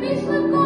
пішли в